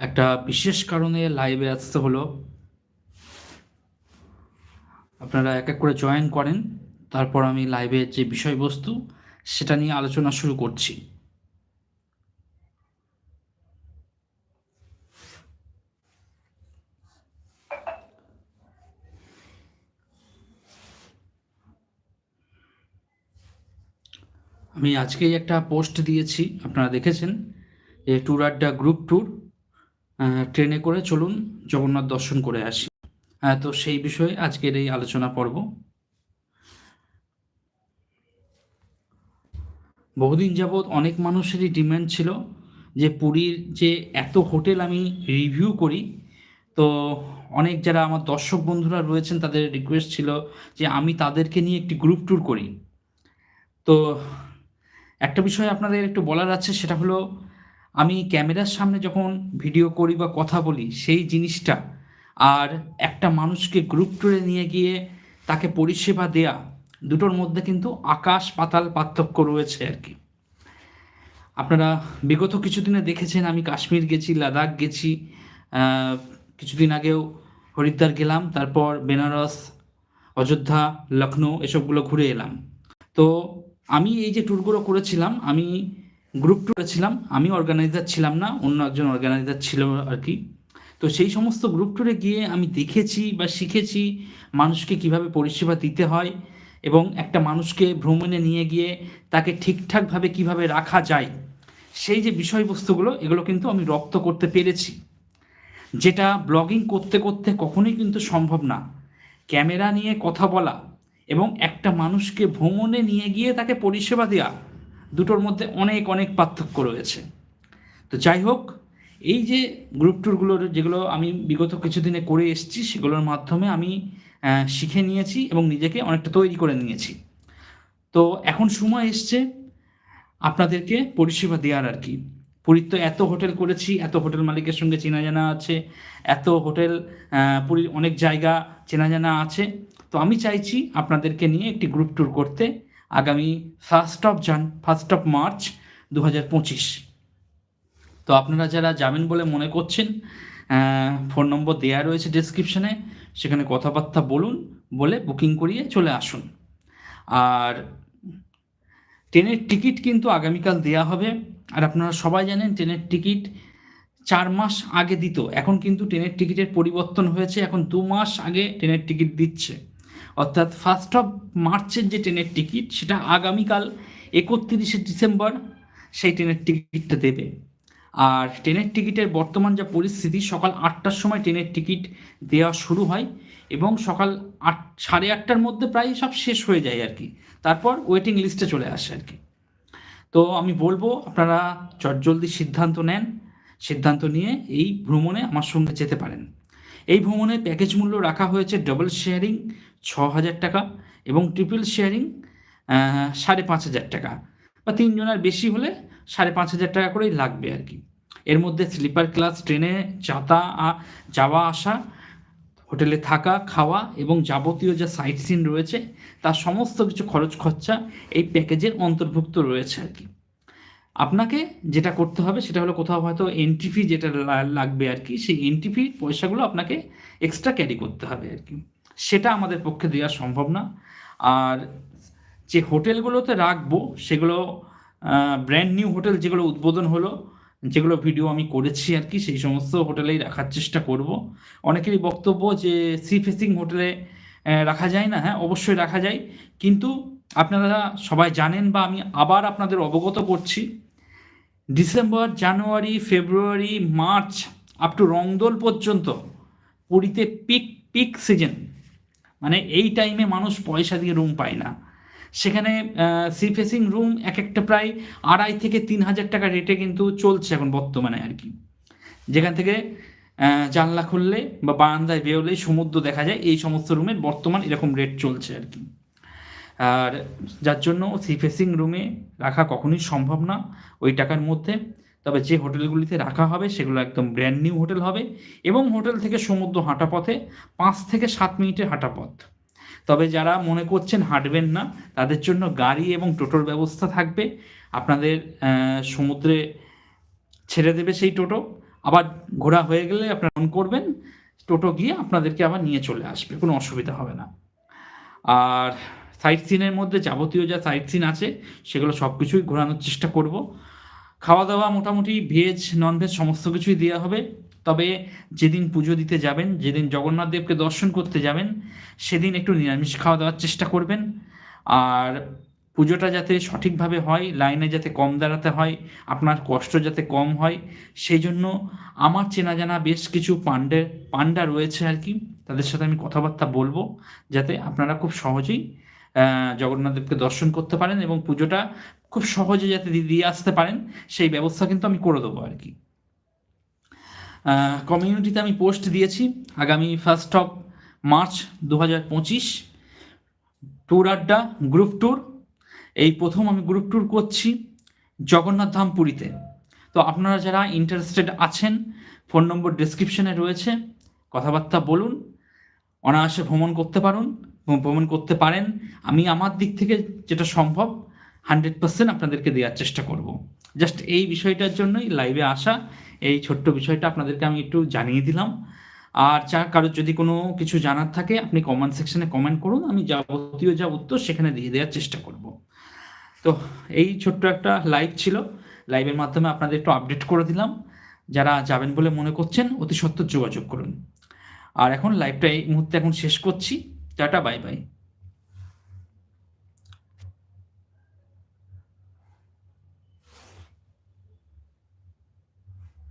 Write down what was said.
একটা বিশেষ কারণে লাইভে আসতে হলো। আপনারা এক এক করে জয়েন করেন, তারপর আমি লাইভের যে বিষয়বস্তু, সেটা নিয়ে আলোচনা শুরু করছি। আমি আজকেই একটা পোস্ট দিয়েছি, আপনারা দেখেছেন, যে ট্যুর আড্ডা গ্রুপ ট্যুর ট্রেনে করে চলুন, জগন্নাথ দর্শন করে আসি। হ্যাঁ তো সেই বিষয়ে আজকের এই আলোচনা পর্ব। বহুদিন যাবৎ অনেক মানুষেরই ডিম্যান্ড ছিল যে পুরীর যে এত হোটেল আমি রিভিউ করি। তো অনেক যারা আমার দর্শক বন্ধুরা রয়েছেন, তাদের রিকোয়েস্ট ছিল যে আমি তাদেরকে নিয়ে একটি গ্রুপ ট্যুর করি। তো একটা বিষয় আপনাদের একটু বলার আছে, সেটা হলো আমি ক্যামেরার সামনে যখন ভিডিও করি বা কথা বলি, সেই জিনিসটা আর একটা মানুষকে গ্রুপ ট্যুরে নিয়ে গিয়ে তাকে পরিষেবা দেয়া, দুটোর মধ্যে কিন্তু আকাশ পাতাল পার্থক্য রয়েছে আর কি। আপনারা বিগত কিছুদিনে দেখেছেন, আমি কাশ্মীর গেছি, লাদাখ গেছি কিছুদিন আগেও হরিদ্বার গেলাম, তারপর বেনারস, অযোধ্যা লখনৌ এসবগুলো ঘুরে এলাম। তো আমি এই যে ট্যুরগুলো করেছিলাম, আমি গ্রুপ ট্যুরে ছিলাম, আমি অর্গানাইজার ছিলাম না, অন্য একজন অর্গানাইজার ছিল আর কি তো সেই সমস্ত গ্রুপ ট্যুরে গিয়ে আমি দেখেছি বা শিখেছি মানুষকে কীভাবে পরিষেবা দিতে হয় এবং একটা মানুষকে ভ্রমণে নিয়ে গিয়ে তাকে ঠিকঠাকভাবে কীভাবে রাখা যায়, সেই যে বিষয়বস্তুগুলো, এগুলো কিন্তু আমি রপ্ত করতে পেরেছি। যেটা ব্লগিং করতে করতে কখনোই কিন্তু সম্ভব না। ক্যামেরা নিয়ে কথা বলা এবং একটা মানুষকে ভ্রমণে নিয়ে গিয়ে তাকে পরিষেবা দেওয়া। দুটোর মধ্যে অনেক অনেক পার্থক্য রয়েছে। তো যাই হোক, এই যে গ্রুপ ট্যুরগুলোর যেগুলো আমি বিগত কিছুদিনে করে এসেছি, সেগুলোর মাধ্যমে আমি শিখে নিয়েছি এবং নিজেকে অনেকটা তৈরি করে নিয়েছি। তো এখন সময় এসছে আপনাদেরকে পরিষেবা দেওয়ার আর কি। পুরীর তো এত হোটেল করেছি, এত হোটেল মালিকের সঙ্গে চেনা জানা আছে, এত হোটেল পুরীর অনেক জায়গা চেনা জানা আছে। তো আমি চাইছি আপনাদেরকে নিয়ে একটি গ্রুপ ট্যুর করতে আগামী first of Jan first of March দু হাজার পঁচিশ। তো আপনারা যারা যাবেন বলে মনে করছেন ফোন নম্বর দেওয়া রয়েছে ডেসক্রিপশনে সেখানে কথাবার্তা বলুন বলে বুকিং করিয়ে চলে আসুন। আর ট্রেনের টিকিট কিন্তু আগামীকাল দেওয়া হবে। আর আপনারা সবাই জানেন ট্রেনের টিকিট চার মাস আগে দিত। এখন কিন্তু ট্রেনের টিকিটের পরিবর্তন হয়েছে। এখন দু মাস আগে ট্রেনের টিকিট দিচ্ছে। অর্থাৎ ফার্স্ট অফ মার্চের যে ট্রেনের টিকিট, সেটা আগামীকাল একত্রিশে ডিসেম্বর সেই ট্রেনের টিকিটটা দেবে। আর ট্রেনের টিকিটের বর্তমান যা পরিস্থিতি, সকাল আটটার সময় ট্রেনের টিকিট দেওয়া শুরু হয় এবং সকাল আট, সাড়ে আটটার মধ্যে প্রায় সব শেষ হয়ে যায় আর কি। তারপর ওয়েটিং লিস্টে চলে আসে আর কি। তো আমি বলব, আপনারা চটজলদি সিদ্ধান্ত নেন। সিদ্ধান্ত নিয়ে এই ভ্রমণে আমার সঙ্গে যেতে পারেন। এই ভ্রমণের প্যাকেজ মূল্য রাখা হয়েছে ডবল শেয়ারিং ছ হাজার টাকা এবং ট্রিপল শেয়ারিং সাড়ে পাঁচ হাজার টাকা। বা তিনজনের বেশি হলে সাড়ে পাঁচ হাজার টাকা করেই লাগবে আর কি। এর মধ্যে স্লিপার ক্লাস, ট্রেনে যাতা যাওয়া, আসা, হোটেলে থাকা, খাওয়া এবং যাবতীয় যা সাইট সিন রয়েছে তার সমস্ত কিছু খরচ, খরচা এই প্যাকেজের অন্তর্ভুক্ত রয়েছে আর কি। আপনাকে যেটা করতে হবে, সেটা হলো কোথাও হয়তো এন্ট্রি ফি যেটা লাগবে আর কি, সেই এন্ট্রি ফি পয়সাগুলো আপনাকে এক্সট্রা ক্যারি করতে হবে আর কি। সেটা আমাদের পক্ষে দেওয়া সম্ভব না। আর যে হোটেলগুলোতে রাখব, সেগুলো ব্র্যান্ড নিউ হোটেল যেগুলো উদ্বোধন হলো, যেগুলো ভিডিও আমি করেছি আর কি, সেই সমস্ত হোটেলেই রাখার চেষ্টা করব। অনেকেরই বক্তব্য যে সি ফেসিং হোটেলে রাখা যায় না হ্যাঁ অবশ্যই রাখা যায়। কিন্তু আপনারা সবাই জানেন বা আমি আবার আপনাদের অবগত করছি, December, January, February, March up to রংদোল পর্যন্ত, পুরীতে পিক পিক সিজন মানে এই টাইমে মানুষ পয়সা দিয়ে রুম পায় না। সেখানে সি ফেসিং রুম এক একটা প্রায় আড়াই থেকে তিন হাজার টাকা রেটে কিন্তু চলছে এখন বর্তমানে আর কি। যেখান থেকে জানলা খুললে বা বারান্দায় বেরোলেই সমুদ্র দেখা যায়, এই সমস্ত রুমের বর্তমান এরকম রেট চলছে আর কি। আর যার জন্য সি ফেসিং রুমে রাখা কখনোই সম্ভব না। ওই টাকার মধ্যে তবে যে হোটেলগুলিতে রাখা হবে সেগুলো একদম ব্র্যান্ড নিউ হোটেল হবে এবং হোটেল থেকে সমুদ্র হাঁটা পথে পাঁচ থেকে সাত মিনিটের হাঁটা পথ। তবে যারা মনে করছেন হাঁটবেন না, তাদের জন্য গাড়ি এবং টোটোর ব্যবস্থা থাকবে। আপনাদের সমুদ্রে ছেড়ে দেবে সেই টোটো। আবার ঘোরা হয়ে গেলে আপনারা ফোন করবেন, টোটো গিয়ে আপনাদেরকে আবার নিয়ে চলে আসবে, কোনো অসুবিধা হবে না। আর সাইট সিনের মধ্যে যাবতীয় যা সাইট সিন আছে, সেগুলো সব কিছুই ঘোরানোর চেষ্টা করব। খাওয়া দাওয়া মোটামুটি ভেজ ননভেজ সমস্ত কিছুই দেওয়া হবে। তবে যেদিন পুজো দিতে যাবেন যেদিন জগন্নাথ দেবকে দর্শন করতে যাবেন সেদিন একটু নিরামিষ খাওয়া দাওয়ার চেষ্টা করবেন। আর পুজোটা যাতে সঠিকভাবে হয় লাইনে যাতে কম দাঁড়াতে হয় আপনার কষ্ট যাতে কম হয় সেই জন্য আমার চেনা জানা বেশ কিছু পান্ডে পান্ডা রয়েছে আর কি তাদের সাথে আমি কথাবার্তা বলব যাতে আপনারা খুব সহজেই আহ, জগন্নাথ দেবকে দর্শন করতে পারেন এবং পুজোটা খুব সহজে যাতে দিয়ে আসতে পারেন, সেই ব্যবস্থা কিন্তু আমি করে দেবো আর কি। কমিউনিটিতে আমি পোস্ট দিয়েছি, আগামী ফার্স্ট অফ মার্চ দু হাজার পঁচিশ ট্যুর আড্ডা গ্রুপ ট্যুর এই প্রথম আমি গ্রুপ ট্যুর করছি জগন্নাথ ধাম পুরীতে। তো আপনারা যারা ইন্টারেস্টেড আছেন ফোন নম্বর ডিসক্রিপশনে রয়েছে, কথাবার্তা বলুন, অনায়াসে ভ্রমণ করতে পারুন, ভ্রমণ করতে পারেন। আমি আমার দিক থেকে যেটা সম্ভব হান্ড্রেড পার্সেন্ট আপনাদেরকে দেওয়ার চেষ্টা করব। জাস্ট এই বিষয়টার জন্যই লাইভে আসা, এই ছোট্ট বিষয়টা আপনাদেরকে আমি একটু জানিয়ে দিলাম। আর যা কারোর যদি কোনো কিছু জানার থাকে, আপনি কমেন্ট সেকশনে কমেন্ট করুন, আমি যাবতীয় যা উত্তর সেখানে দিয়ে দেওয়ার চেষ্টা করব। তো এই ছোট্ট একটা লাইভ ছিল। লাইভের মাধ্যমে আপনাদের একটু আপডেট করে দিলাম। যারা যাবেন বলে মনে করছেন, অতি সত্য যোগাযোগ করুন। আর এখন লাইভটা এই মুহূর্তে এখন শেষ করছি। Tata bye bye